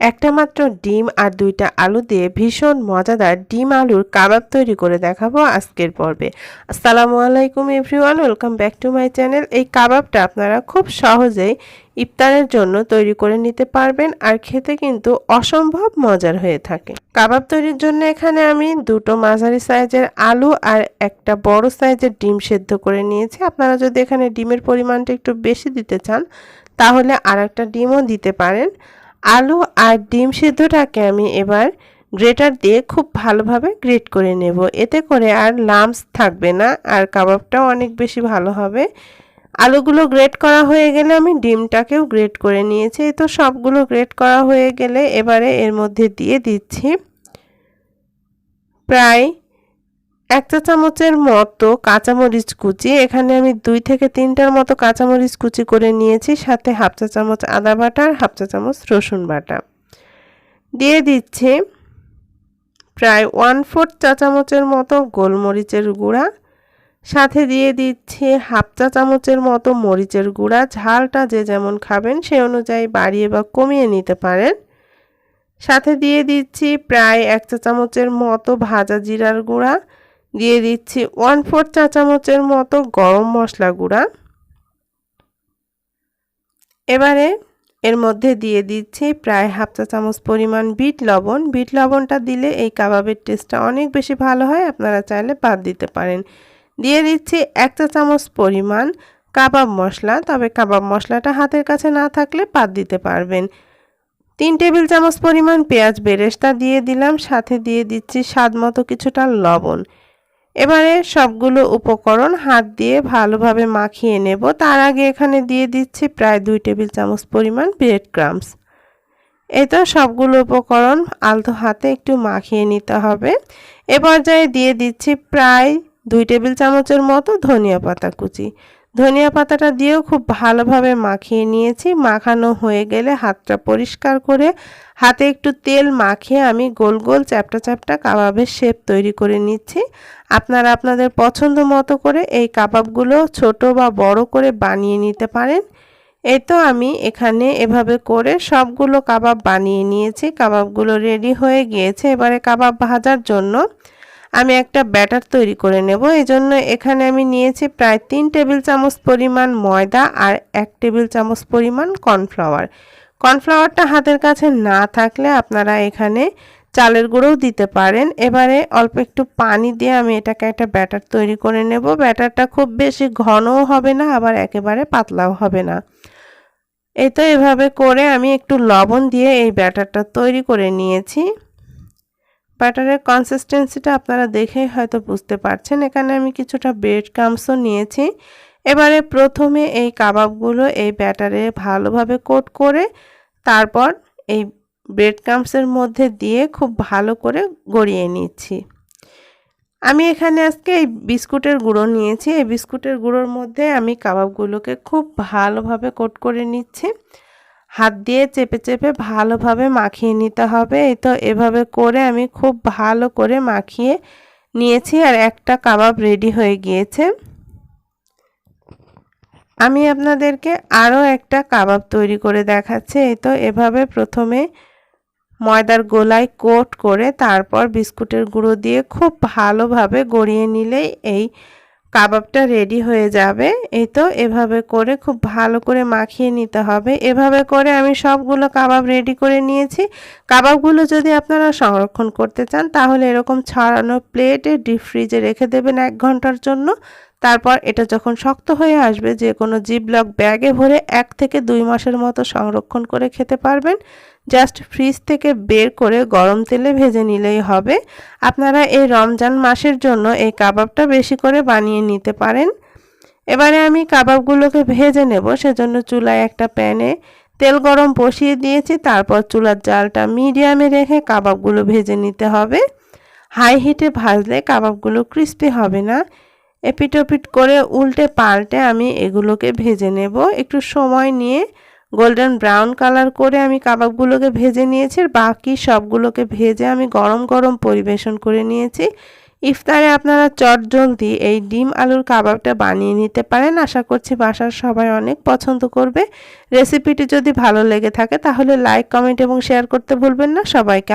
একটা মাত্র ডিম আর দুইটা আলু দিয়ে ভীষণ মজাদার ডিম আলুর কাবাব তৈরি করে দেখাবো আজকের পর্বে। আসসালামু আলাইকুম everyone, welcome back to my channel. এই কাবাবটা আপনারা খুব সহজেই ইফতারের জন্য তৈরি করে নিতে পারবেন আর খেতে কিন্তু অসম্ভব মজার হয়ে থাকে। কাবাব তৈরির জন্য এখানে আমি দুটো মাঝারি সাইজের আলু আর একটা বড় সাইজের ডিম সেদ্ধ করে নিয়েছি। আপনারা যদি এখানে ডিমের পরিমাণটা একটু বেশি দিতে চান, তাহলে আর একটা ডিমও দিতে পারেন। আলু আর ডিম সিদ্ধটাকে আমি এবার গ্রেটার দিয়ে খুব ভালোভাবে গ্রেট করে নেব। এতে করে আর লামস থাকবে না, আর কাবাবটাও অনেক বেশি ভালো হবে। আলুগুলো গ্রেট করা হয়ে গেলে আমি ডিমটাকেও গ্রেট করে নিয়েছি। তো সবগুলো গ্রেট করা হয়ে গেলে এবারে এর মধ্যে দিয়ে দিচ্ছি প্রায় এক চা চামচের মতো কাঁচামরিচ কুচি, এখানে আমি দুই থেকে তিনটার মতো কাঁচামরিচ কুচি করে নিয়েছি, সাথে হাফ চা চামচ আদা বাটা আর হাফ চা চামচ রসুন বাটা। দিয়ে দিচ্ছি প্রায় ওয়ান ফোর্থ চা চামচের মতো গোলমরিচের গুঁড়া, সাথে দিয়ে দিচ্ছি হাফ চা চামচের মতো মরিচের গুঁড়া, ঝালটা যে যেমন খাবেন সে অনুযায়ী বাড়িয়ে বা কমিয়ে নিতে পারেন। সাথে দিয়ে দিচ্ছি প্রায় এক চা চামচের মতো ভাজা জিরার গুঁড়া দিয়ে দিচ্ছি ওয়ান ফোর চা চামচের মতো গরম মশলা গুঁড়া। এবারে এর মধ্যে দিয়ে দিচ্ছি প্রায় হাফ চা চামচ পরিমাণ বিট লবণ। বিট লবণটা দিলে এই কাবাবের টেস্টটা অনেক বেশি ভালো হয়, আপনারা চাইলে বাদ দিতে পারেন। দিয়ে দিচ্ছি এক চা চামচ পরিমাণ কাবাব মশলা, তবে কাবাব মশলাটা হাতের কাছে না থাকলে বাদ দিতে পারবেন। তিন টেবিল চামচ পরিমাণ পেঁয়াজ বেরেস্তা দিয়ে দিলাম, সাথে দিয়ে দিচ্ছি স্বাদ মতো কিছুটা লবণ। এবারে সবগুলো উপকরণ হাত দিয়ে ভালোভাবে মাখিয়ে নেব। তার আগে এখানে দিয়ে দিচ্ছি প্রায় দুই টেবিল চামচ পরিমাণ ব্রেড ক্রামস এই তো সবগুলো উপকরণ আলতো হাতে একটু মাখিয়ে নিতে হবে। এ পর্যায়ে দিয়ে দিচ্ছি প্রায় দুই টেবিল চামচের মতো ধনিয়া পাতা কুচি। ধনিয়া পাতাটা দিয়েও খুব ভালোভাবে মাখিয়ে নিয়েছি। মাখানো হয়ে গেলে হাতটা পরিষ্কার করে হাতে একটু তেল মাখিয়ে আমি গোল গোল চ্যাপটা চ্যাপটা কাবাবের শেপ তৈরি করে নিচ্ছি। আপনারা আপনাদের পছন্দ মতো করে এই কাবাবগুলো ছোট বা বড় করে বানিয়ে নিতে পারেন। এই তো আমি এখানে এভাবে করে সবগুলো কাবাব বানিয়ে নিয়েছি। কাবাবগুলো রেডি হয়ে গিয়েছে। এবারে কাবাব ভাজার জন্য আমি একটা ব্যাটার তৈরি করে নেব। এই জন্য এখানে আমি নিয়েছি প্রায় তিন টেবিল চামচ পরিমাণ ময়দা আর এক টেবিল চামচ পরিমাণ কর্নফ্লাওয়ার। কর্নফ্লাওয়ারটা হাতের কাছে না থাকলে আপনারা এখানে চালের গুঁড়োও দিতে পারেন। এবারে অল্প একটু পানি দিয়ে আমি এটাকে একটা ব্যাটার তৈরি করে নেব। ব্যাটারটা খুব বেশি ঘনও হবে না, আবার একেবারে পাতলাও হবে না। এই তো এভাবে করে আমি একটু লবণ দিয়ে এই ব্যাটারটা তৈরি করে নিয়েছি। ব্যাটারের কনসিস্টেন্সিটা আপনারা দেখেই হয়তো বুঝতে পারছেন। এখানে আমি কিছুটা ব্রেড ক্রামসও নিয়েছি। এবারে প্রথমে এই কাবাবগুলো এই ব্যাটারে ভালোভাবে কোট করে, তারপর এই ব্রেড ক্রামসের মধ্যে দিয়ে খুব ভালো করে গড়িয়ে নিচ্ছি। আমি এখানে আজকে এই বিস্কুটের গুঁড়ো নিয়েছি। এই বিস্কুটের গুঁড়োর মধ্যে আমি কাবাবগুলোকে খুব ভালোভাবে কোট করে নিচ্ছি। হাত দিয়ে চেপে চেপে ভালোভাবে মাখিয়ে নিতে হবে। এই তো এভাবে করে আমি খুব ভালো করে মাখিয়ে নিয়েছি আর একটা কাবাব রেডি হয়ে গিয়েছে। আমি আপনাদেরকে আরও একটা কাবাব তৈরি করে দেখাচ্ছি। এই তো এভাবে প্রথমে ময়দার গোলায় কোট করে তারপর বিস্কুটের গুঁড়ো দিয়ে খুব ভালোভাবে গড়িয়ে নিলেই এই কাবাবটা রেডি হয়ে যাবে। এই তো এভাবে করে খুব ভালো করে মাখিয়ে নিতে হবে। এভাবে করে আমি সবগুলো কাবাব রেডি করে নিয়েছি। কাবাবগুলো যদি আপনারা সংরক্ষণ করতে চান, তাহলে এরকম ছড়ানো প্লেটে ডিপ ফ্রিজে রেখে দেবেন এক ঘণ্টার জন্য। তারপর এটা যখন শক্ত হয়ে আসবে, যে কোনো জিবলক ব্যাগে ভরে এক থেকে দুই মাসের মতো সংরক্ষণ করে খেতে পারবেন। জাস্ট ফ্রিজ থেকে বের করে গরম তেলে ভেজে নিলেই হবে। আপনারা এই রমজান মাসের জন্য এই কাবাবটা বেশি করে বানিয়ে নিতে পারেন। এবারে আমি কাবাবগুলোকে ভেজে নেব, সেজন্য চুলায় একটা প্যানে তেল গরম বসিয়ে দিয়েছি। তারপর চুলার জালটা মিডিয়ামে রেখে কাবাবগুলো ভেজে নিতে হবে। হাই হিটে ভাজলে কাবাবগুলো ক্রিস্পি হবে না। এপিটোপিট করে উল্টে পাল্টে আমি এগুলোকে ভেজে নেব। একটু সময় নিয়ে গোল্ডেন ব্রাউন কালার করে আমি কাবাবগুলোকে ভেজে নিয়েছি বাকি সবগুলোকে ভেজে আমি গরম গরম পরিবেশন করে নিয়েছি। ইফতারে আপনারা চটজলদি এই ডিম আলুর কাবাবটা বানিয়ে নিতে পারেন। আশা করছি বাসার সবাই অনেক পছন্দ করবে। রেসিপিটি যদি ভালো লেগে থাকে তাহলে লাইক, কমেন্ট এবং শেয়ার করতে ভুলবেন না। সবাইকে